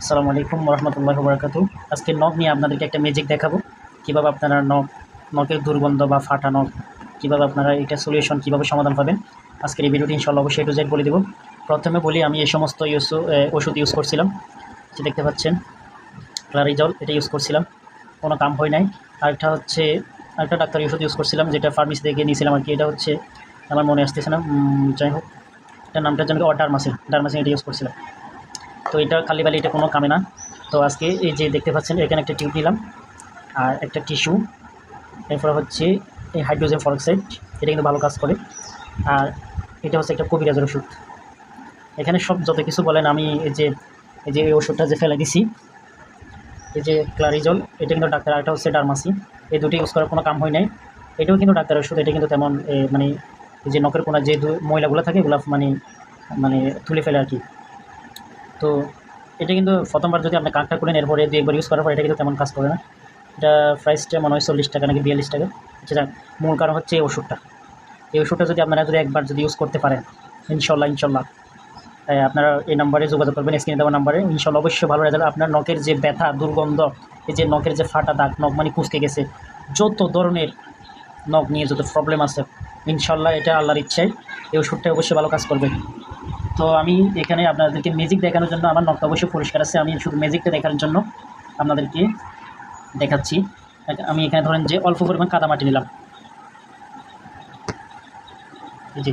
আসসালামু আলাইকুম রহমতুল্লাহ বরকাত আজকে নখ নিয়ে আপনাদেরকে একটা ম্যাজিক দেখাবো। কীভাবে আপনারা নখ, নখের দুর্গন্ধ বা ফাটা নখ, কীভাবে আপনারা এটা সলিউশন কীভাবে সমাধান পাবেন, আজকের এই ভিডিওটি ইনশাল্লাহ অবশ্যই টু জেড বলে দেবো। প্রথমে বলি, আমি এই সমস্ত ইউজ ওষুধ ইউজ করছিলাম। যে দেখতে পাচ্ছেন, ক্লারিজল, এটা ইউজ করছিলাম। কোনো কাম হয় নাই। আরেকটা হচ্ছে, আরেকটা ডাক্তার ওষুধ ইউজ করছিলাম, যেটা ফার্মেসি থেকে নিয়েছিলাম আর কি। এটা হচ্ছে, আমার মনে আসতেছে না যাই হোক। এটার নামটার জন্য ও ডারমাসিন ডারমাসিন এটা ইউজ করছিলাম। তো এটা খালি বালি, এটা কোনো কামে না। তো আজকে এই যে দেখতে পাচ্ছেন, এখানে একটা টিউব নিলাম আর একটা টিস্যু। এরপর হচ্ছে এই হাইড্রোজেন ফরক্সাইড এটা কিন্তু ভালো কাজ করে। আর এটা হচ্ছে একটা কবিরাজের ওষুধ। এখানে সব যত কিছু বলেন, আমি এই যে এই যে এই ওষুধটা যে ফেলে দিছি, এই যে ক্লারিজল, এটা কিন্তু ডাক্তার, আরেকটা হচ্ছে ডারমাসি। এই দুটি ইউজ করার কোনো কাম হয় নাই। এটাও কিন্তু ডাক্তার ওষুধ, এটা কিন্তু তেমন মানে যে নখের কোনা যে ময়লাগুলো থাকে, এগুলো মানে মানে তুলে ফেলে আর কি। তো এটা কিন্তু প্রথমবার যদি আপনি কাঁকটা করেন এরপরে দু একবার ইউজ করার পর এটা কিন্তু তেমন কাজ করে না। এটা প্রাইসটা মনে হয় চল্লিশ টাকা নাকি বিয়াল্লিশ টাকা। যেটা মূল কারণ হচ্ছে এই ওষুধটা। এই ওষুধটা যদি আপনারা যদি একবার যদি ইউজ করতে পারেন, ইনশাল্লাহ ইনশাল্লাহ। আপনারা এই নাম্বারে যোগাযোগ করবেন স্ক্রিনে দেওয়া নাম্বারে ইনশাল্লাহ অবশ্যই ভালো রেজাল্ট আপনার নখের যে ব্যথা, দুর্গন্ধ, এই যে নখের যে ফাটা দাগ, নখ মানে কুচকে গেছে, যত ধরনের নখ নিয়ে যত প্রবলেম আছে, ইনশাল্লাহ এটা আল্লাহর ইচ্ছায় এই ওষুধটা অবশ্যই ভালো কাজ করবে। তো আমি এখানে আপনাদেরকে ম্যাজিক দেখানোর জন্য আমার নখটা অবশ্যই পরিষ্কার আছে, আমি শুধু ম্যাজিকটা দেখানোর জন্য আপনাদেরকে দেখাচ্ছি। আমি এখানে ধরেন যে অল্প পরিমাণ কাদামাটি নিলাম। যে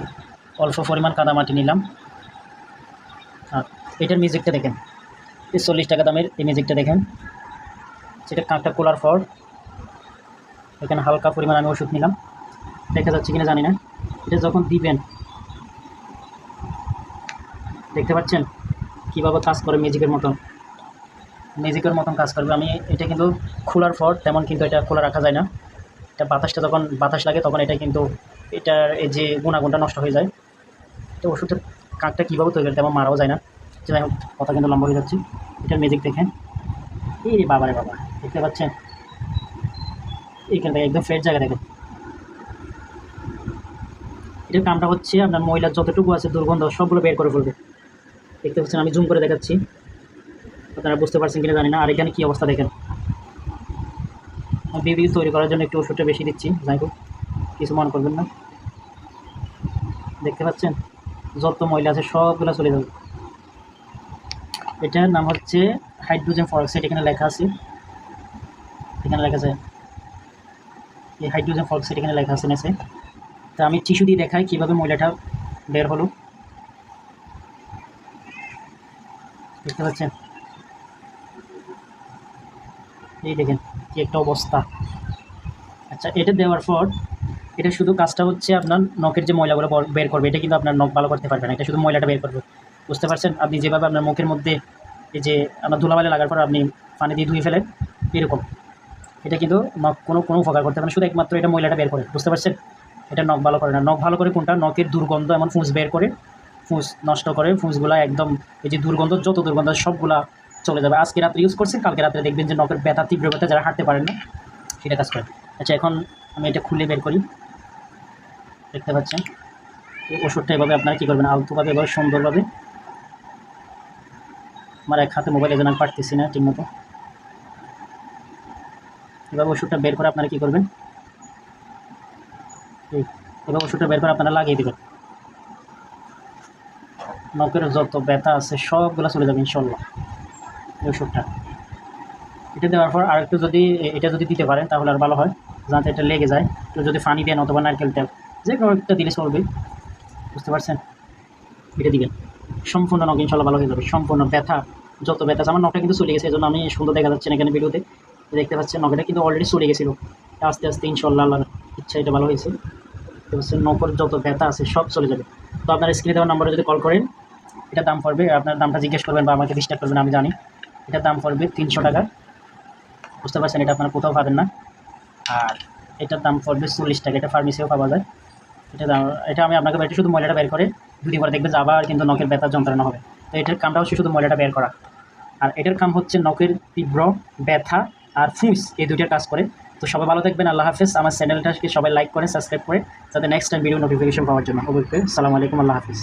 অল্প পরিমাণ কাদামাটি নিলাম। আর এটার মিউজিকটা দেখেন, এই চল্লিশ টাকা দামের এই মিউজিকটা দেখেন। সেটা কাঁকটা খোলার পর এখানে হালকা পরিমাণ আমি ওষুধ নিলাম। দেখা যাচ্ছে কিনা জানি না। এটা যখন দিবেন দেখতে পাচ্ছেন? কীভাবে কাজ করে ম্যাজিকের মতন? ম্যাজিকের মতন কাজ করবে। আমি এটা কিন্তু খোলার পর তেমন কিন্তু এটা খোলা রাখা যায় না। এটা বাতাসটা যখন বাতাস লাগে, তখন এটা কিন্তু এটার এই যে গুণাগুণটা নষ্ট হয়ে যায়। তো ওষুধের কাকটা কীভাবে তৈরি তেমন মারাও যায় না। যাই হোক, কথা কিন্তু লম্বা হয়ে যাচ্ছে। এটার ম্যাজিক দেখেন। এই রে বাবারে বাবা, দেখতে পাচ্ছেন? এইখান থেকে একদম ফ্রেশ জায়গা দেখেন। এটার কামটা হচ্ছে আপনার ময়লার যতটুকু আছে দুর্গন্ধ সবগুলো বের করে ফেলবে। দেখতে পাচ্ছেন, আমি জুম করে দেখাচ্ছি। আপনারা বুঝতে পারছেন কিনা জানি না। আর এখানে কী অবস্থা দেখেন? বেবি তৈরি করার জন্য একটু ওষুধটা বেশি দিচ্ছি। যাই হোক, কিছু মনে করবেন না। দেখতে পাচ্ছেন? যত ময়লা আছে, সবগুলো চলে যাবে। এটার নাম হচ্ছে হাইড্রোজেন ফরক্সাইড এখানে লেখা আছে। এখানে লেখা আছে। এই হাইড্রোজেন ফরক্সাইড এখানে লেখা আছে নেছে তা আমি টিস্যু দিয়ে দেখাই কীভাবে ময়লাটা বের হলো। দেখতে পাচ্ছেন? এই দেখেন কি একটা অবস্থা। আচ্ছা এটা দেওয়ার পর এটা শুধু কাজটা হচ্ছে আপনার নখের যে ময়লাগুলো বর- করবে, এটা কিন্তু আপনার নখ ভালো করতে পারবে না, এটা শুধু ময়লাটা বের করবে। বুঝতে পারছেন? আপনি যেভাবে আপনার মুখের মধ্যে এই যে আপনার ধুলাবালি লাগার পর আপনি পানি দিয়ে ধুয়ে ফেলেন, এরকম। এটা কিন্তু নখ কোনো কোনো উপকার করতে পারে শুধু একমাত্র এটা ময়লাটা বের করে, বুঝতে পারছেন? এটা নখ ভালো করে না। নখ ভালো করে কোনটা? নখের দুর্গন্ধ এমন ফুঁস বের করে ফুঁস নষ্ট করে, ফুঁসগুলা একদম এই যে দুর্গন্ধ, যত দুর্গন্ধ, সবগুলা চলে যাবে। আজকে রাত্রে ইউজ করছেন, কালকে রাত্রে দেখবেন যে নখের ব্যথা, তীব্র ব্যথা, যারা হাঁটতে পারেন না, সেটা কাজ করে। আচ্ছা এখন আমি এটা খুলে বের করি। দেখতে পাচ্ছেন? এই ওষুধটা এভাবে আপনারা কী করবেন? আলতুভাবে এভাবে সুন্দরভাবে। আমার এক হাতে মোবাইলে আমি পারতেছি না ঠিকমতো এভাবে ওষুধটা বের করে আপনারা কী করবেন? এভাবে ওষুধটা বের করে আপনারা লাগিয়ে দেবেন। নখের যত ব্যথা আছে, সবগুলো চলে যাবে ইনশাল্লাহ এই ওষুধটা। এটা দেওয়ার পর আরেকটু যদি এটা যদি দিতে পারেন, তাহলে আর ভালো হয়, যাতে এটা লেগে যায়। তো যদি ফানি দেন অথবা নারকেল তেল, যে কোনো একটা দিলে চলবে। বুঝতে পারছেন? এটা দিবেন। সম্পূর্ণ নখ ইনশাল্লাহ ভালো হয়ে যাবে। সম্পূর্ণ ব্যথা, যত ব্যথা আছে, আমার নখটা কিন্তু চলে গেছে, এই জন্য আমি সুন্দর দেখা যাচ্ছে না এখানে ভিডিওতে। দেখতে পাচ্ছেন, নখটা কিন্তু অলরেডি চলে গেছিল। আস্তে আস্তে ইনশাল্লাহ আল্লাহর ইচ্ছা এটা ভালো হয়েছে। নখের যত ব্যথা আছে, সব চলে যাবে। তো আপনার স্ক্রিনে দেওয়ার নাম্বারে যদি কল করেন এটা দাম পড়বে, আপনার দামটা জিজ্ঞেস করবেন বা আমাকে ডিস্টার্ব করবেন, আমি জানি। এটার দাম পড়বে তিনশো টাকা। বুঝতে পারছেন, এটা আপনারা কোথাও পাবেন না। আর এটার দাম পড়বে চল্লিশ টাকা, এটা ফার্মেসিও পাওয়া যায়। এটা দাম, এটা আমি আপনাকে এটা শুধু ময়লাটা বের করে দুদিন পরে দেখবেন আবার কিন্তু নখের ব্যথার যন্ত্রণা হবে। তো এটার কামটা হচ্ছে শুধু ময়লাটা বের করা। আর এটার কাম হচ্ছে নখের তীব্র ব্যথা আর ফুঁস, এই দুইটার কাজ করে। তো সবাই ভালো থাকবেন, আল্লাহ হাফিজ। আমার চ্যানেলটাকে সবাই লাইক করে সাবস্ক্রাইব করে, যাতে নেক্সট টাইম ভিডিও নোটিফিকেশন পাওয়ার জন্য। অবশ্যই সালামু আলাইকুম, আল্লাহ হাফিজ।